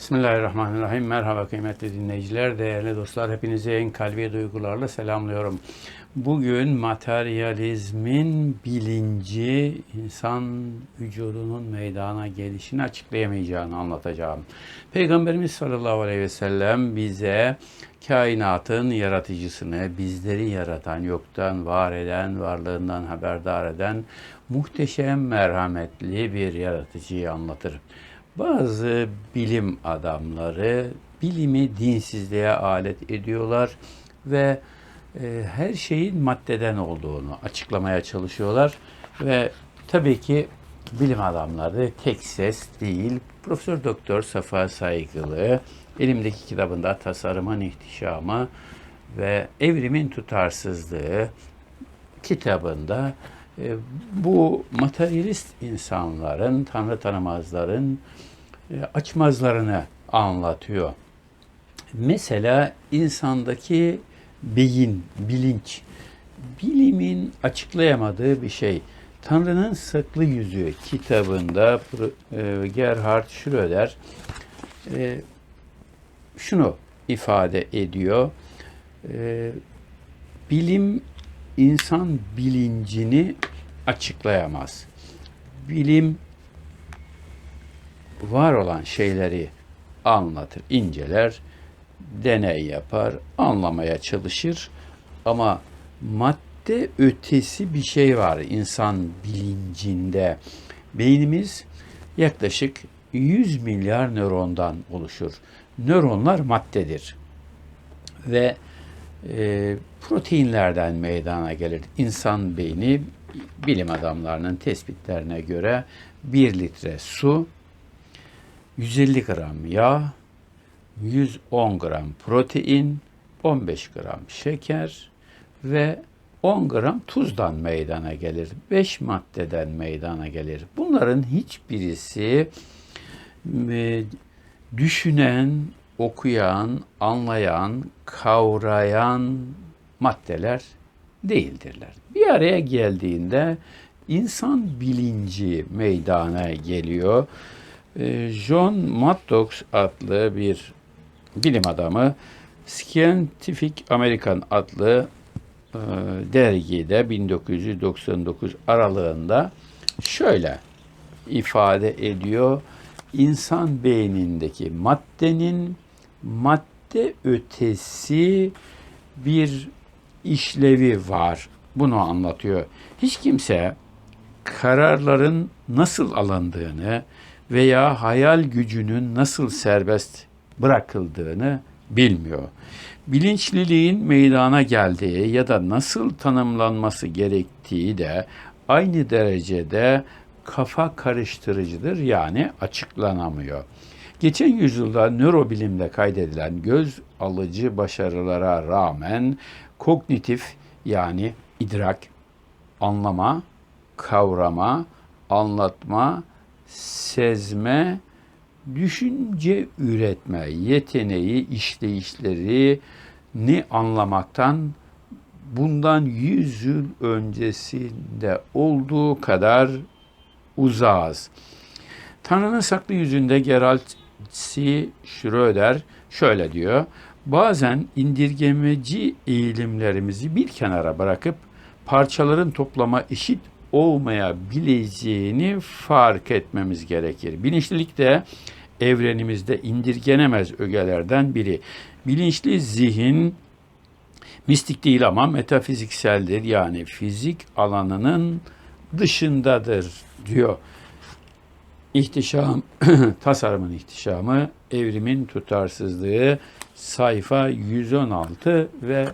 Bismillahirrahmanirrahim. Merhaba kıymetli dinleyiciler, değerli dostlar. Hepinizi en kalbi duygularla selamlıyorum. Bugün materyalizmin bilinci insan vücudunun meydana gelişini açıklayamayacağını anlatacağım. Peygamberimiz sallallahu aleyhi ve sellem bize kainatın yaratıcısını, bizleri yaratan, yoktan var eden, varlığından haberdar eden muhteşem merhametli bir yaratıcıyı anlatır. Bazı bilim adamları bilimi dinsizliğe alet ediyorlar ve e, her şeyin maddeden olduğunu açıklamaya çalışıyorlar ve tabii ki bilim adamları tek ses değil. Profesör Doktor Safa Saygılı elimdeki kitabında tasarımın ihtişamı ve evrimin tutarsızlığı kitabında e, bu materyalist insanların, tanrı tanımazların e, açmazlarını anlatıyor. Mesela insandaki beyin, bilinç, bilimin açıklayamadığı bir şey. Tanrı'nın Saklı Yüzü kitabında e, Gerhard Schröder şunu ifade ediyor. Bilim insan bilincini açıklayamaz. Bilim var olan şeyleri anlatır, inceler, deney yapar, anlamaya çalışır. Ama madde ötesi bir şey var insan bilincinde. Beynimiz yaklaşık 100 milyar nörondan oluşur. Nöronlar maddedir. Ve e, proteinlerden meydana gelir. İnsan beyni bilim adamlarının tespitlerine göre 1 litre su, 150 gram yağ, 110 gram protein, 15 gram şeker ve 10 gram tuzdan meydana gelir. 5 maddeden meydana gelir. Bunların hiçbirisi e, düşünen, okuyan, anlayan, kavrayan maddeler değildirler. Bir araya geldiğinde insan bilinci meydana geliyor. Ee, John Maddox adlı bir bilim adamı Scientific American adlı e, dergide 1999 aralığında şöyle ifade ediyor. İnsan beynindeki maddenin madde ötesi bir işlevi var. Bunu anlatıyor. Hiç kimse kararların nasıl alındığını veya hayal gücünün nasıl serbest bırakıldığını bilmiyor. Bilinçliliğin meydana geldiği ya da nasıl tanımlanması gerektiği de aynı derecede kafa karıştırıcıdır yani açıklanamıyor. Geçen yüzyılda nörobilimde kaydedilen göz alıcı başarılara rağmen kognitif yani idrak, anlama, kavrama, anlatma, sezme, düşünce üretme yeteneği, işleyişleri ne anlamaktan bundan yüz yıl öncesinde olduğu kadar uzağız. Tanrı'nın saklı yüzünde Geralt C. Schröder şöyle diyor. Bazen indirgemeci eğilimlerimizi bir kenara bırakıp parçaların toplama eşit olmayabileceğini fark etmemiz gerekir. Bilinçlilik de evrenimizde indirgenemez ögelerden biri. Bilinçli zihin mistik değil ama metafizikseldir. Yani fizik alanının dışındadır diyor. İhtişam, tasarımın ihtişamı, evrimin tutarsızlığı sayfa 116 ve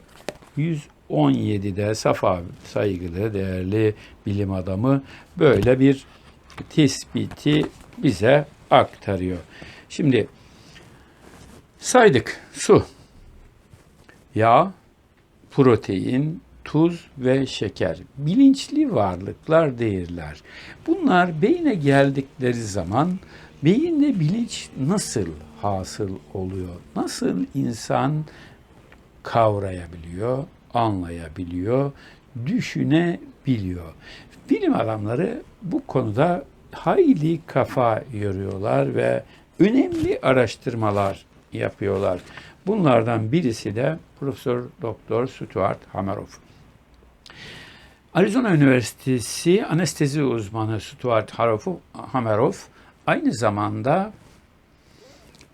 117'de Safa saygılı değerli bilim adamı böyle bir tespiti bize aktarıyor. Şimdi saydık su, yağ, protein, tuz ve şeker. Bilinçli varlıklar değiller. Bunlar beyne geldikleri zaman beyinde bilinç nasıl hasıl oluyor? Nasıl insan kavrayabiliyor, anlayabiliyor, düşünebiliyor? Bilim adamları bu konuda hayli kafa yoruyorlar ve önemli araştırmalar yapıyorlar. Bunlardan birisi de Profesör Doktor Stuart Hameroff. Arizona Üniversitesi anestezi uzmanı Stuart Hameroff aynı zamanda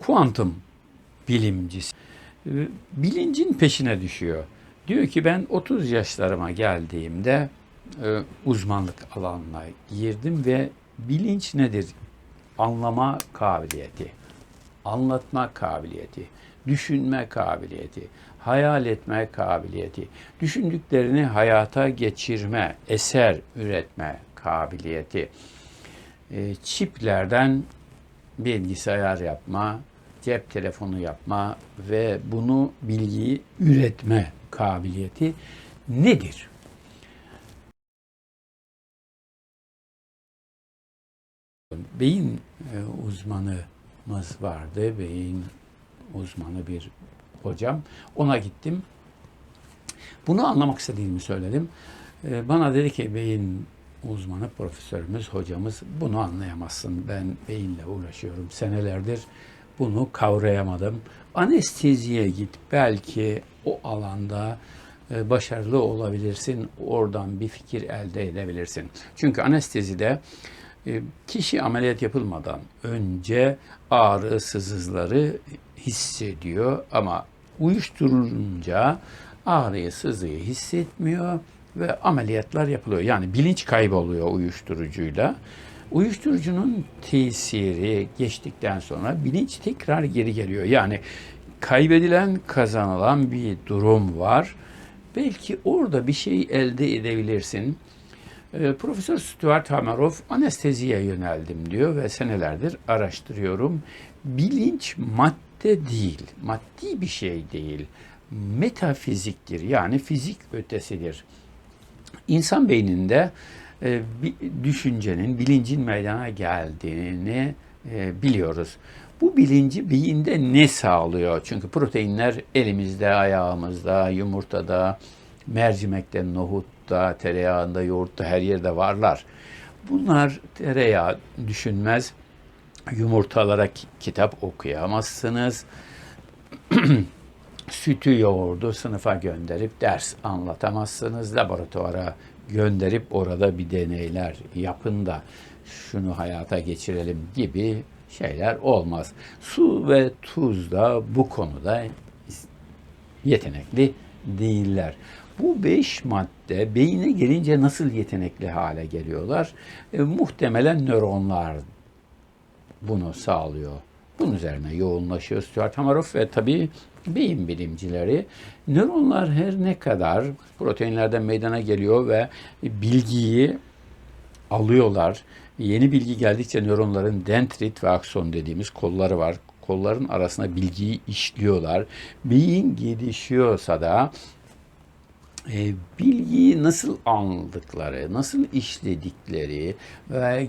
kuantum bilimcisi. Ee, Bilincin peşine düşüyor. Diyor ki ben 30 yaşlarıma geldiğimde e, uzmanlık alanına girdim ve bilinç nedir? Anlama kabiliyeti, anlatma kabiliyeti, düşünme kabiliyeti, hayal etme kabiliyeti, düşündüklerini hayata geçirme, eser üretme kabiliyeti, e, çiplerden bilgisayar yapma, cep telefonu yapma ve bunu bilgiyi üretme kabiliyeti nedir? Beyin e, uzmanımız vardı. Beyin uzmanı bir hocam. Ona gittim. Bunu anlamak istediğimi söyledim. E, Bana dedi ki beyin uzmanı profesörümüz, hocamız bunu anlayamazsın. Ben beyinle uğraşıyorum senelerdir. Bunu kavrayamadım. Anesteziye git. Belki o alanda e, başarılı olabilirsin. Oradan bir fikir elde edebilirsin. Çünkü anestezide e, kişi ameliyat yapılmadan önce ağrı, sızıları hissediyor ama uyuşturulunca ağrıyı, sızıyı hissetmiyor ve ameliyatlar yapılıyor. Yani bilinç kayboluyor uyuşturucuyla. Uyuşturucunun tesiri geçtikten sonra bilinç tekrar geri geliyor. Yani kaybedilen, kazanılan bir durum var. Belki orada bir şey elde edebilirsin. E, Profesör Stuart Hameroff anesteziye yöneldim diyor ve senelerdir araştırıyorum. Bilinç madde değil, maddi bir şey değil. Metafiziktir yani fizik ötesidir. İnsan beyninde e, düşüncenin, bilincin meydana geldiğini e, biliyoruz. Bu bilinci beyinde ne sağlıyor? Çünkü proteinler elimizde, ayağımızda, yumurtada, mercimekte, nohutta, tereyağında, yoğurtta her yerde varlar. Bunlar tereyağı düşünmez. Yumurtalara ki- kitap okuyamazsınız. Sütü yoğurdu sınıfa gönderip ders anlatamazsınız. Laboratuvara gönderip orada bir deneyler yapın da şunu hayata geçirelim gibi şeyler olmaz. Su ve tuz da bu konuda yetenekli değiller. Bu beş madde beyine gelince nasıl yetenekli hale geliyorlar? E, muhtemelen nöronlar bunu sağlıyor. Bunun üzerine yoğunlaşıyor Stuart Hameroff ve tabii beyin bilimcileri. Nöronlar her ne kadar proteinlerden meydana geliyor ve bilgiyi alıyorlar. Yeni bilgi geldikçe nöronların dendrit ve akson dediğimiz kolları var. Kolların arasına bilgiyi işliyorlar. Beyin gelişiyorsa da e, bilgiyi nasıl aldıkları, nasıl işledikleri ve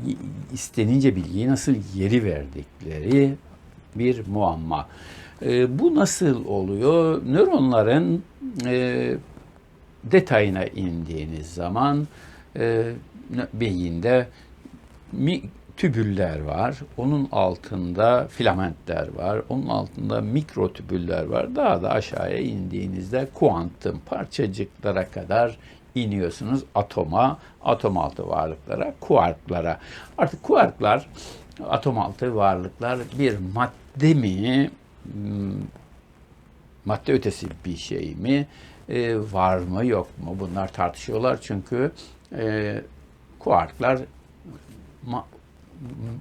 istenince bilgiyi nasıl geri verdikleri bir muamma. E, bu nasıl oluyor? Nöronların e, detayına indiğiniz zaman e, beyinde mi, tübüller var. Onun altında filamentler var. Onun altında mikrotübüller var. Daha da aşağıya indiğinizde kuantum parçacıklara kadar iniyorsunuz atoma, atom altı varlıklara, kuarklara. Artık kuarklar, atom altı varlıklar bir madde mi, madde ötesi bir şey mi, e, var mı yok mu? Bunlar tartışıyorlar çünkü e, kuarklar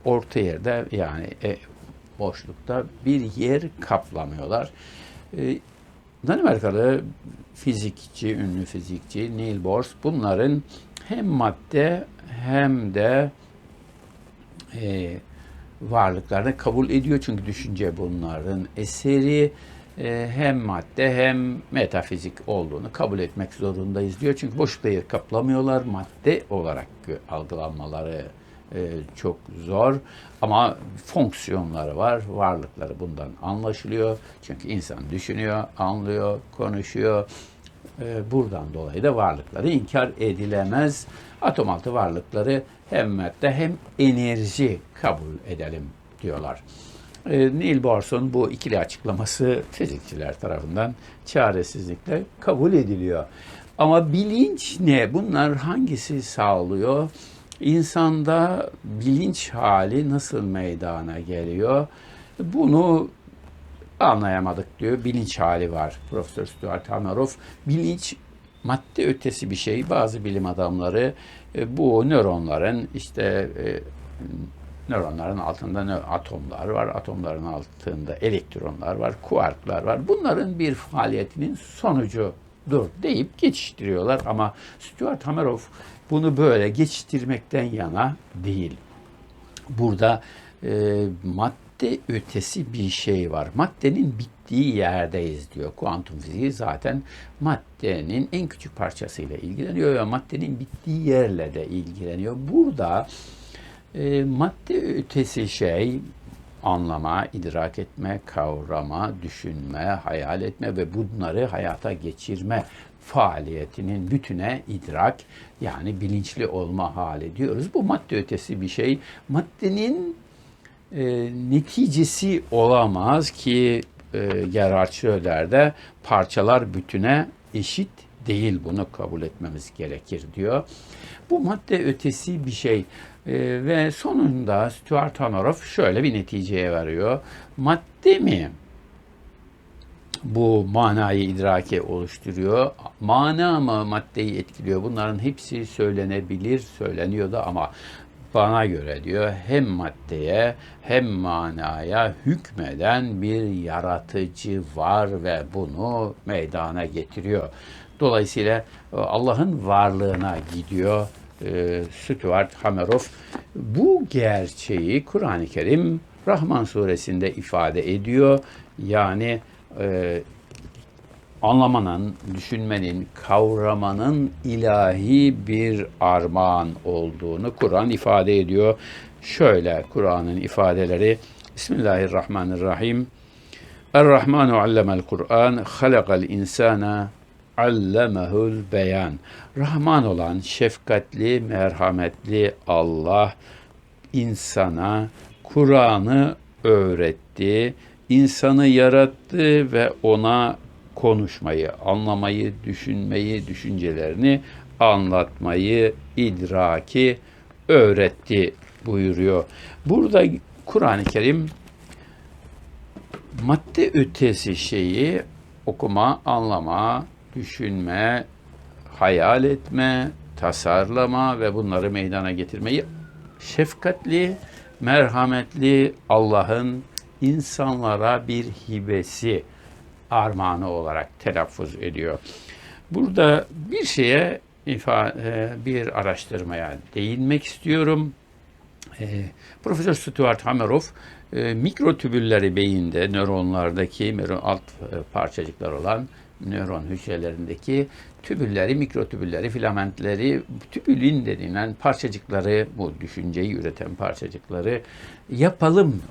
orta yerde yani e, boşlukta bir yer kaplamıyorlar. E, Danimarkalı fizikçi, ünlü fizikçi Neil Bohr bunların hem madde hem de e, varlıklarını kabul ediyor çünkü düşünce bunların eseri e, hem madde hem metafizik olduğunu kabul etmek zorundayız diyor. Çünkü boşlukta yer kaplamıyorlar. Madde olarak algılanmaları e, çok zor ama fonksiyonları var. Varlıkları bundan anlaşılıyor. Çünkü insan düşünüyor, anlıyor, konuşuyor. E, buradan dolayı da varlıkları inkar edilemez. Atom altı varlıkları hem madde hem enerji kabul edelim diyorlar. E, Neil Bohr'un bu ikili açıklaması fizikçiler tarafından çaresizlikle kabul ediliyor. Ama bilinç ne? Bunlar hangisi sağlıyor? İnsanda bilinç hali nasıl meydana geliyor? Bunu anlayamadık diyor. Bilinç hali var. Profesör Stuart Hameroff. Bilinç madde ötesi bir şey. Bazı bilim adamları bu nöronların işte e, nöronların altında atomlar var. Atomların altında elektronlar var, kuarklar var. Bunların bir faaliyetinin sonucudur deyip geçiştiriyorlar ama Stuart Hameroff bunu böyle geçiştirmekten yana değil. Burada e, madde ötesi bir şey var. Maddenin bittiği yerdeyiz diyor. Kuantum fiziği zaten maddenin en küçük parçasıyla ilgileniyor ve maddenin bittiği yerle de ilgileniyor. Burada e, madde ötesi şey anlama, idrak etme, kavrama, düşünme, hayal etme ve bunları hayata geçirme faaliyetinin bütüne idrak yani bilinçli olma hali diyoruz. Bu madde ötesi bir şey. Maddenin e, neticesi olamaz ki e, Gerhard Schröder'de parçalar bütüne eşit değil bunu kabul etmemiz gerekir diyor. Bu madde ötesi bir şey E, ve sonunda Stuart Hameroff şöyle bir neticeye varıyor. Madde mi bu manayı idraki oluşturuyor. Mana mı maddeyi etkiliyor? Bunların hepsi söylenebilir, söyleniyor da ama bana göre diyor hem maddeye hem manaya hükmeden bir yaratıcı var ve bunu meydana getiriyor. Dolayısıyla e, Allah'ın varlığına gidiyor e, Stuart Hameroff. Bu gerçeği Kur'an-ı Kerim Rahman suresinde ifade ediyor. Yani e, anlamanın, düşünmenin, kavramanın ilahi bir armağan olduğunu Kur'an ifade ediyor. Şöyle Kur'an'ın ifadeleri Bismillahirrahmanirrahim. Er-Rahmanu allemel Kur'an, halakal insana allemehul beyan. Rahman olan, şefkatli, merhametli Allah insana Kur'an'ı öğretti, insanı yarattı ve ona konuşmayı, anlamayı, düşünmeyi, düşüncelerini anlatmayı, idraki öğretti buyuruyor. Burada Kur'an-ı Kerim madde ötesi şeyi okuma, anlama, düşünme, hayal etme, tasarlama ve bunları meydana getirmeyi şefkatli, merhametli Allah'ın insanlara bir hibesi, armağanı olarak telaffuz ediyor. Burada bir şeye ifa- bir araştırmaya değinmek istiyorum. E, Profesör Stuart Hameroff e, mikrotübülleri beyinde nöronlardaki nöron alt e, parçacıklar olan nöron hücrelerindeki tübülleri, mikrotübülleri, filamentleri, tübülin denilen parçacıkları, bu düşünceyi üreten parçacıkları yapalım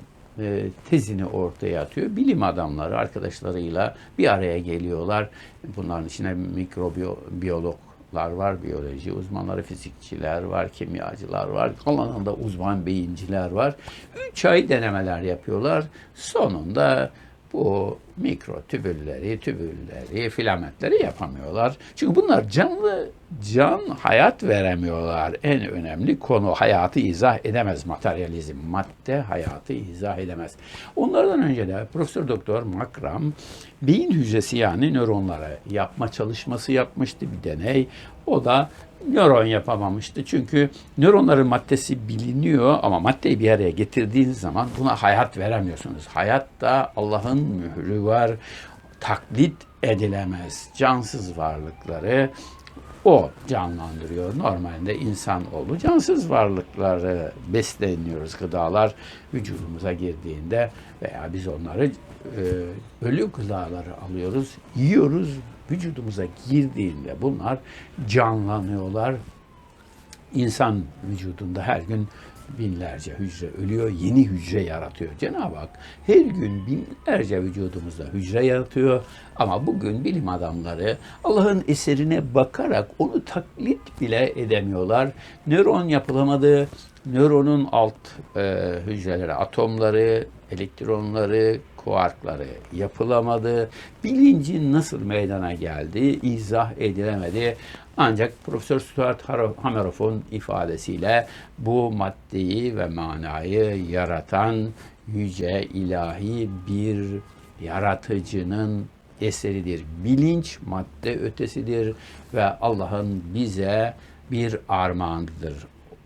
tezini ortaya atıyor. Bilim adamları arkadaşlarıyla bir araya geliyorlar. Bunların içinde mikrobiyologlar var, biyoloji uzmanları, fizikçiler var, kimyacılar var, alanında uzman beyinciler var. Üç ay denemeler yapıyorlar. Sonunda bu mikro tübülleri, tübülleri, filamentleri yapamıyorlar. Çünkü bunlar canlı, can, hayat veremiyorlar. En önemli konu hayatı izah edemez materyalizm. Madde hayatı izah edemez. Onlardan önce de Profesör Doktor Makram beyin hücresi yani nöronlara yapma çalışması yapmıştı bir deney. O da nöron yapamamıştı. Çünkü nöronların maddesi biliniyor ama maddeyi bir araya getirdiğiniz zaman buna hayat veremiyorsunuz. Hayatta Allah'ın mührü var. Taklit edilemez. Cansız varlıkları o canlandırıyor. Normalde insan oğlu cansız varlıkları besleniyoruz. Gıdalar vücudumuza girdiğinde veya biz onları e, ölü gıdaları alıyoruz, yiyoruz. Vücudumuza girdiğinde bunlar canlanıyorlar. İnsan vücudunda her gün binlerce hücre ölüyor, yeni hücre yaratıyor. Cenab-ı Hak her gün binlerce vücudumuzda hücre yaratıyor. Ama bugün bilim adamları Allah'ın eserine bakarak onu taklit bile edemiyorlar. Nöron yapılamadı, nöronun alt e, hücreleri, atomları, elektronları, kuarkları yapılamadı. Bilincin nasıl meydana geldi izah edilemedi. Ancak Profesör Stuart Hameroff'un ifadesiyle bu maddeyi ve manayı yaratan yüce ilahi bir yaratıcının eseridir. Bilinç madde ötesidir ve Allah'ın bize bir armağanıdır.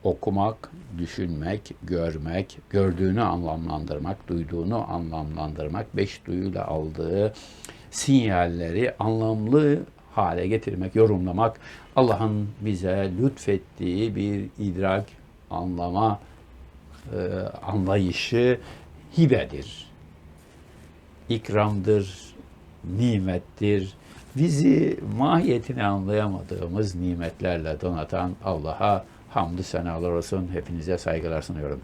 Okumak, düşünmek, görmek, gördüğünü anlamlandırmak, duyduğunu anlamlandırmak, beş duyuyla aldığı sinyalleri anlamlı hale getirmek, yorumlamak Allah'ın bize lütfettiği bir idrak, anlama, e, anlayışı hibedir ikramdır, nimettir. Bizi mahiyetini anlayamadığımız nimetlerle donatan Allah'a hamdü senalar olsun. Hepinize saygılar sunuyorum.